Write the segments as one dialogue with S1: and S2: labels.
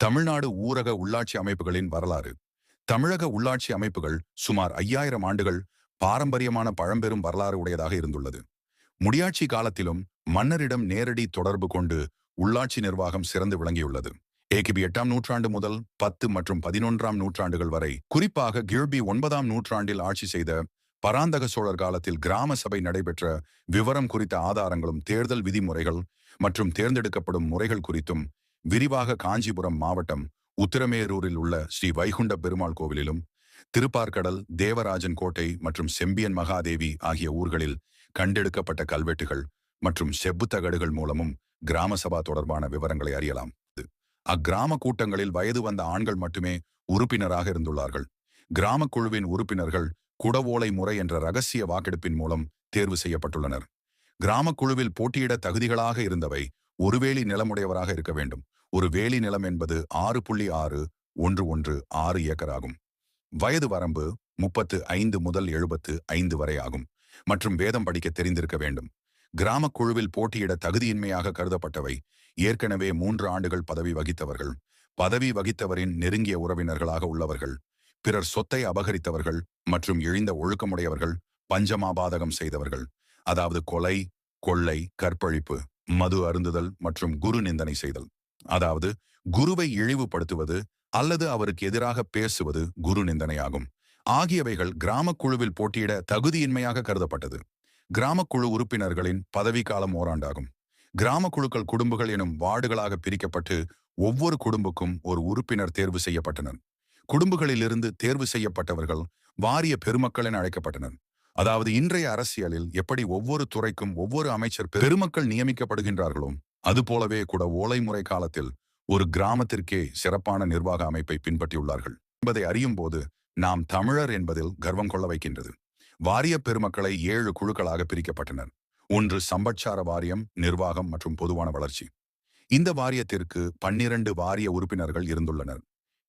S1: தமிழ்நாடு ஊரக உள்ளாட்சி அமைப்புகளின் வரலாறு. தமிழக உள்ளாட்சி அமைப்புகள் சுமார் ஐயாயிரம் ஆண்டுகள் பாரம்பரியமான பழம்பெரும் வரலாறு உடையதாக இருந்துள்ளது. முடியாட்சி காலத்திலும் மன்னரிடம் நேரடி தொடர்பு கொண்டு உள்ளாட்சி நிர்வாகம் சிறந்து விளங்கியுள்ளது. ஏகிபி எட்டாம் நூற்றாண்டு முதல் பத்து மற்றும் பதினொன்றாம் நூற்றாண்டுகள் வரை குறிப்பாக கிழ்பி ஒன்பதாம் நூற்றாண்டில் ஆட்சி செய்த பராந்தக சோழர் காலத்தில் கிராம சபை நடைபெற்ற விவரம் குறித்த ஆதாரங்களும் தேர்தல் விதிமுறைகள் மற்றும் தேர்ந்தெடுக்கப்படும் முறைகள் குறித்தும் விரிவாக காஞ்சிபுரம் மாவட்டம் உத்திரமேரூரில் உள்ள ஸ்ரீ வைகுண்ட பெருமாள் கோவிலிலும் திருப்பார்கடல் தேவராஜன் கோட்டை மற்றும் செம்பியன் மகாதேவி ஆகிய ஊர்களில் கண்டெடுக்கப்பட்ட கல்வெட்டுகள் மற்றும் செப்புத்தகடுகள் மூலமும் கிராம சபா தொடர்பான விவரங்களை அறியலாம். அக்கிராம கூட்டங்களில் வயது வந்த ஆண்கள் மட்டுமே உறுப்பினராக இருந்துள்ளார்கள். கிராம குழுவின் உறுப்பினர்கள் குடவோலை முறை என்ற ரகசிய வாக்கெடுப்பின் மூலம் தேர்வு செய்யப்பட்டுள்ளனர். கிராம குழுவில் போட்டியிட தகுதிகளாக இருந்தவை ஒரு வேலி நிலமுடையவராக இருக்க வேண்டும். ஒரு வேலி நிலம் என்பது ஆறு புள்ளி ஆறு ஒன்று ஒன்று ஆறு ஏக்கர் ஆகும் வயது வரம்பு முப்பத்து ஐந்து முதல் எழுபத்து ஐந்து வரை ஆகும். மற்றும் வேதம் படிக்க தெரிந்திருக்க வேண்டும். கிராம குழுவில் போட்டியிட தகுதியின்மையாக கருதப்பட்டவை ஏற்கனவே மூன்று ஆண்டுகள் பதவி வகித்தவர்கள். பதவி வகித்தவரின் நெருங்கிய உறவினர்களாக உள்ளவர்கள். பிறர் சொத்தை அபகரித்தவர்கள் மற்றும் இழிந்த ஒழுக்கமுடையவர்கள் பஞ்சமாபாதகம் செய்தவர்கள். அதாவது கொலை கொள்ளை கற்பழிப்பு. மது அருந்துதல் மற்றும் குரு நிந்தனை செய்தல். அதாவது குருவை இழிவுபடுத்துவது அல்லது அவருக்கு எதிராக பேசுவது குரு நிந்தனையாகும். ஆகியவைகள் கிராமக் குழுவில் போட்டியிட தகுதியின்மையாக கருதப்பட்டது. கிராமக் குழு உறுப்பினர்களின் பதவிக்காலம் காலம் ஓராண்டாகும். கிராமக் குழுக்கள் குடும்பங்கள் எனும் வார்டுகளாக பிரிக்கப்பட்டு ஒவ்வொரு குடும்பக்கும் ஒரு உறுப்பினர் தேர்வு செய்யப்பட்டனர். குடும்பங்களிலிருந்து தேர்வு செய்யப்பட்டவர்கள் வாரிய பெருமக்கள் என அழைக்கப்பட்டனர். அதாவது இன்றைய அரசியலில் எப்படி ஒவ்வொரு துறைக்கும் ஒவ்வொரு அமைச்சர் பெருமக்கள் நியமிக்கப்படுகின்றார்களோ அதுபோலவே கூட ஓலை முறை காலத்தில் ஒரு கிராமத்திற்கே சிறப்பான நிர்வாக அமைப்பை பின்பற்றியுள்ளார்கள். என்பதை அறியும் போது நாம் தமிழர் என்பதில் கர்வம் கொள்ள வைக்கின்றது. வாரிய பெருமக்களை ஏழு குழுக்களாக பிரிக்கப்பட்டனர். ஒன்று சம்பட்சார வாரியம் நிர்வாகம் மற்றும் பொதுவான வளர்ச்சி. இந்த வாரியத்திற்கு பன்னிரண்டு வாரிய உறுப்பினர்கள் இருந்துள்ளனர்.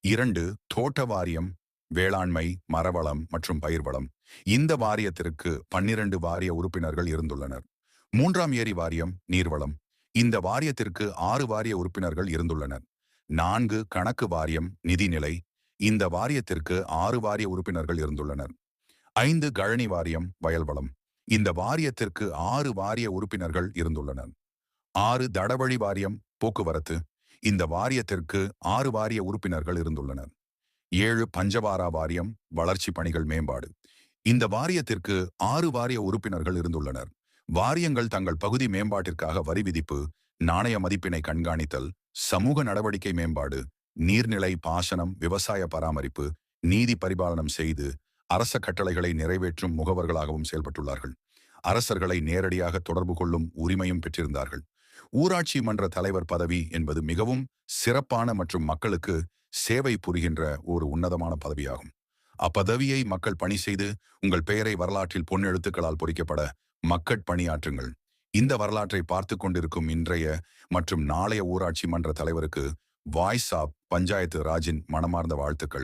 S1: இரண்டு தோட்ட வாரியம் வேளாண்மை மரவளம் மற்றும் பயிர்வளம். இந்த வாரியத்திற்கு பன்னிரண்டு வாரிய உறுப்பினர்கள் இருந்துள்ளனர். மூன்றாம் ஏரி வாரியம் நீர்வளம். இந்த வாரியத்திற்கு ஆறு வாரிய உறுப்பினர்கள் இருந்துள்ளனர். நான்கு கணக்கு வாரியம் நிதிநிலை. இந்த வாரியத்திற்கு ஆறு வாரிய உறுப்பினர்கள் இருந்துள்ளனர். ஐந்து கழனி வாரியம் வயல்வளம். இந்த வாரியத்திற்கு ஆறு வாரிய உறுப்பினர்கள் இருந்துள்ளனர். ஆறு தடவழி வாரியம் போக்குவரத்து. இந்த வாரியத்திற்கு ஆறு வாரிய உறுப்பினர்கள் இருந்துள்ளனர். ஏழு பஞ்சவாரா வாரியம் வளர்ச்சி பணிகள் மேம்பாடு. இந்த வாரியத்திற்கு ஆறு வாரிய உறுப்பினர்கள் இருந்துள்ளனர். வாரியங்கள் தங்கள் பகுதி மேம்பாட்டிற்காக வரி விதிப்பு நாணய மதிப்பினை கண்காணித்தல் சமூக நடவடிக்கை மேம்பாடு நீர்நிலை பாசனம் விவசாய பராமரிப்பு நீதி பரிபாலனம் செய்து அரச கட்டளைகளை நிறைவேற்றும் முகவர்களாகவும் செயல்பட்டுள்ளார்கள். அரசர்களை நேரடியாக தொடர்பு கொள்ளும் உரிமையும் பெற்றிருந்தார்கள். ஊராட்சி மன்ற தலைவர் பதவி என்பது மிகவும் சிறப்பான மற்றும் மக்களுக்கு சேவை புரிகின்ற ஒரு உன்னதமான பதவியாகும். அப்பதவியை மக்கள் பணி செய்து உங்கள் பெயரை வரலாற்றில் பொன்னெழுத்துக்களால் பொறிக்கப்பட மக்கட் பணியாற்றுங்கள். இந்த வரலாற்றை பார்த்து கொண்டிருக்கும் இன்றைய மற்றும் நாளைய ஊராட்சி மன்ற தலைவருக்கு வாய்ஸ் ஆப் பஞ்சாயத்து ராஜின் மனமார்ந்த வாழ்த்துக்கள்.